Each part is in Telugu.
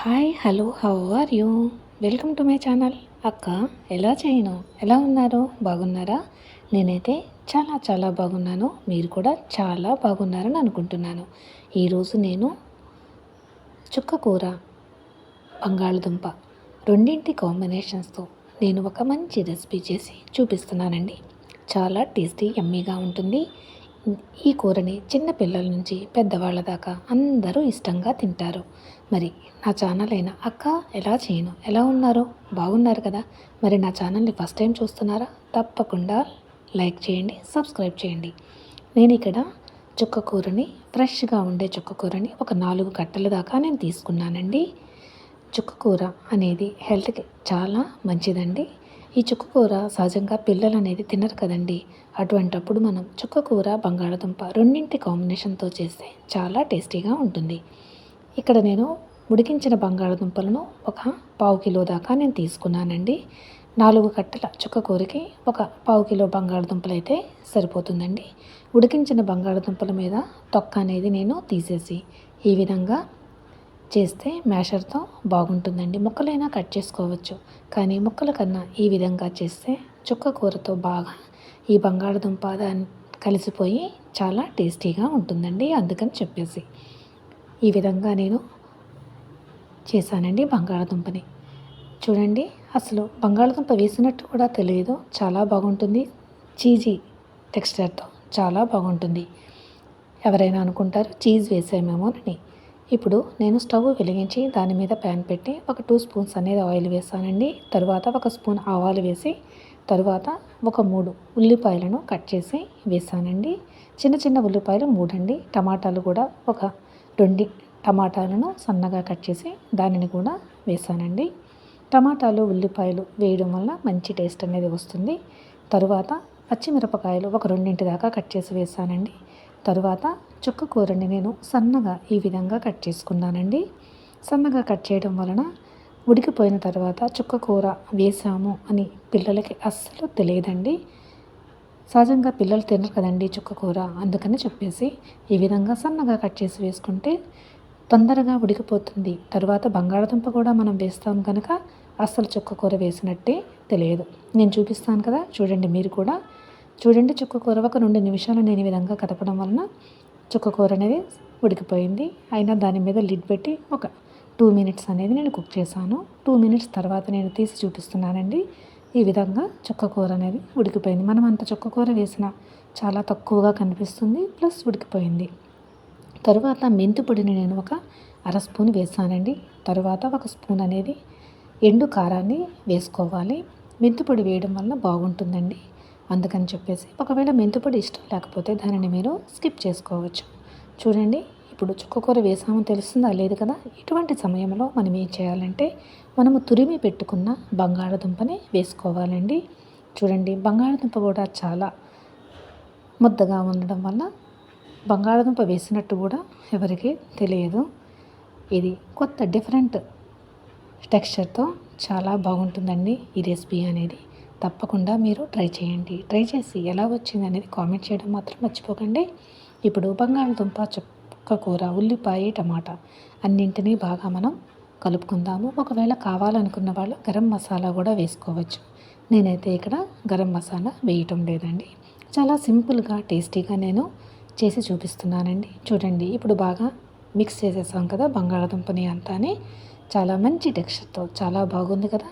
Hi hello how are you welcome to my channel అక్క ఎలా చేయను? ఎలా ఉన్నారు? బాగున్నారా? నేనైతే చాలా చాలా బాగున్నాను. మీరు కూడా చాలా బాగున్నారని అనుకుంటున్నాను. ఈరోజు నేను చుక్క కూర బంగాళదుంప రెండింటి కాంబినేషన్స్తో నేను ఒక మంచి రెసిపీ చేసి చూపిస్తున్నానండి. చాలా టేస్టీ యమ్మీగా ఉంటుంది. ఈ కూరని చిన్న పిల్లల నుంచి పెద్దవాళ్ళ దాకా అందరూ ఇష్టంగా తింటారు. మరి నా ఛానల్ అయినా అక్క ఎలా చేయను? ఎలా ఉన్నారు? బాగున్నారు కదా? మరి నా ఛానల్ని ఫస్ట్ టైం చూస్తున్నారా? తప్పకుండా లైక్ చేయండి సబ్స్క్రైబ్ చేయండి. నేను ఇక్కడ చుక్క కూరని ఫ్రెష్గా ఉండే చుక్క కూరని ఒక నాలుగు కట్టల దాకా నేను తీసుకున్నానండి. చుక్క కూర అనేది హెల్త్కి చాలా మంచిదండి. ఈ చుక్కకూర సహజంగా పిల్లలు అనేది తినరు కదండి. అటువంటప్పుడు మనం చుక్కకూర బంగాళదుంప రెండింటి కాంబినేషన్తో చేస్తే చాలా టేస్టీగా ఉంటుంది. ఇక్కడ నేను ఉడికించిన బంగాళదుంపలను ఒక పావు కిలో దాకా నేను తీసుకున్నానండి. నాలుగు కట్టల చుక్కకూరకి ఒక పావు కిలో బంగాళదుంపలు అయితే సరిపోతుందండి. ఉడికించిన బంగాళదుంపల మీద తొక్క అనేది నేను తీసేసి ఈ విధంగా చేస్తే మ్యాషర్తో బాగుంటుందండి. ముక్కలైనా కట్ చేసుకోవచ్చు. కానీ ముక్కల కన్నా ఈ విధంగా చేస్తే చుక్క కూరతో బాగా ఈ బంగాళదుంప దాన్ని కలిసిపోయి చాలా టేస్టీగా ఉంటుందండి అందుకని చెప్పేసి. ఈ విధంగా నేను చేశానండి బంగాళదుంపని. చూడండి అసలు బంగాళదుంప వేసినట్టు కూడా తెలియదు. చాలా బాగుంటుంది. చీజీ టెక్స్చర్తో చాలా బాగుంటుంది. ఎవరైనా అనుకుంటారు చీజ్ వేసామేమోనని ఇప్పుడు నేను స్టవ్ వెలిగించి దాని మీద ప్యాన్ పెట్టి ఒక టూ స్పూన్స్ అనేది ఆయిల్ వేసానండి. తర్వాత ఒక స్పూన్ ఆవాలు వేసి తరువాత ఒక మూడు ఉల్లిపాయలను కట్ చేసి వేసానండి. చిన్న చిన్న ఉల్లిపాయలు మూడండి. టమాటాలు కూడా ఒక రెండు టమాటాలను సన్నగా కట్ చేసి దానిని కూడా వేసానండి. టమాటాలు ఉల్లిపాయలు వేయడం వల్ల మంచి టేస్ట్ అనేది వస్తుంది. తరువాత పచ్చిమిరపకాయలు ఒక రెండింటి దాకా కట్ చేసి వేసానండి. తరువాత చుక్క కూరని నేను సన్నగా ఈ విధంగా కట్ చేసుకున్నానండి. సన్నగా కట్ చేయడం వలన ఉడికిపోయిన తర్వాత చుక్క కూర వేసాము అని పిల్లలకి అస్సలు తెలియదండి. సహజంగా పిల్లలు తినరు కదండి చుక్క కూర అందుకని చెప్పేసి ఈ విధంగా సన్నగా కట్ చేసి వేసుకుంటే తొందరగా ఉడికిపోతుంది. తర్వాత బంగాళదుంప కూడా మనం వేస్తాం కనుక అస్సలు చుక్క కూర వేసినట్టే తెలియదు. నేను చూపిస్తాను కదా చూడండి మీరు కూడా. చూడండి చుక్క కూర ఒక రెండు నిమిషాలు నేను ఈ విధంగా కదపడం వలన చుక్క కూర అనేది ఉడికిపోయింది. అయినా దాని మీద లిడ్ పెట్టి ఒక టూ మినిట్స్ అనేది నేను కుక్ చేశాను. టూ మినిట్స్ తర్వాత నేను తీసి చూపిస్తున్నానండి. ఈ విధంగా చుక్క కూర అనేది ఉడికిపోయింది. మనం అంత చుక్క కూర వేసిన చాలా తక్కువగా కనిపిస్తుంది ప్లస్ ఉడికిపోయింది. తరువాత మెంతి పొడిని నేను ఒక అర స్పూన్ వేసానండి. తరువాత ఒక స్పూన్ అనేది ఎండు కారాన్ని వేసుకోవాలి. మెంతి పొడి వేయడం వల్ల బాగుంటుందండి. అందుకని చెప్పేసి ఒకవేళ మెంతిపొడి ఇష్టం లేకపోతే దానిని మీరు స్కిప్ చేసుకోవచ్చు. చూడండి ఇప్పుడు చుక్కకూర వేసామో తెలుస్తుందా? లేదు కదా? ఇటువంటి సమయంలో మనం ఏం చేయాలంటే మనము తురిమి పెట్టుకున్న బంగాళదుంపని వేసుకోవాలండి. చూడండి బంగాళదుంప కూడా చాలా ముద్దగా ఉండడం వల్ల బంగాళదుంప వేసినట్టు కూడా ఎవరికి తెలియదు. ఇది కొత్త డిఫరెంట్ టెక్స్చర్తో చాలా బాగుంటుందండి ఈ రెసిపీ అనేది. తప్పకుండా మీరు ట్రై చేయండి. ట్రై చేసి ఎలా వచ్చింది అనేది కామెంట్ చేయడం మాత్రం మర్చిపోకండి. ఇప్పుడు బంగాళదుంప చుక్క కూర ఉల్లిపాయ టమాటా అన్నింటినీ బాగా మనం కలుపుకుందాము. ఒకవేళ కావాలనుకున్న వాళ్ళు గరం మసాలా కూడా వేసుకోవచ్చు. నేనైతే ఇక్కడ గరం మసాలా వేయటం లేదండి. చాలా సింపుల్గా టేస్టీగా నేను చేసి చూపిస్తున్నానండి. చూడండి ఇప్పుడు బాగా మిక్స్ చేసేసాం కదా బంగాళదుంపని అంతానే. చాలా మంచి టెక్స్చర్తో చాలా బాగుంది కదా.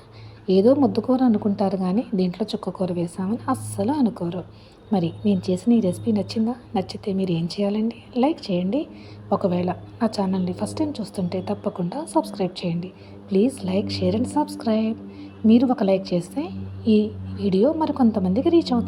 ఏదో ముద్దుకూర అనుకుంటారు కానీ దీంట్లో చుక్కకూర వేసామని అస్సలు అనుకోరు. మరి నేను చేసిన ఈ రెసిపీ నచ్చిందా? నచ్చితే మీరు ఏం చేయాలండి? లైక్ చేయండి. ఒకవేళ నా ఛానల్ని ఫస్ట్ టైం చూస్తుంటే తప్పకుండా సబ్స్క్రైబ్ చేయండి. Please like share and subscribe. మీరు ఒక లైక్ చేస్తే ఈ వీడియో మరి కొంతమందికి రీచ్ అవుతుంది.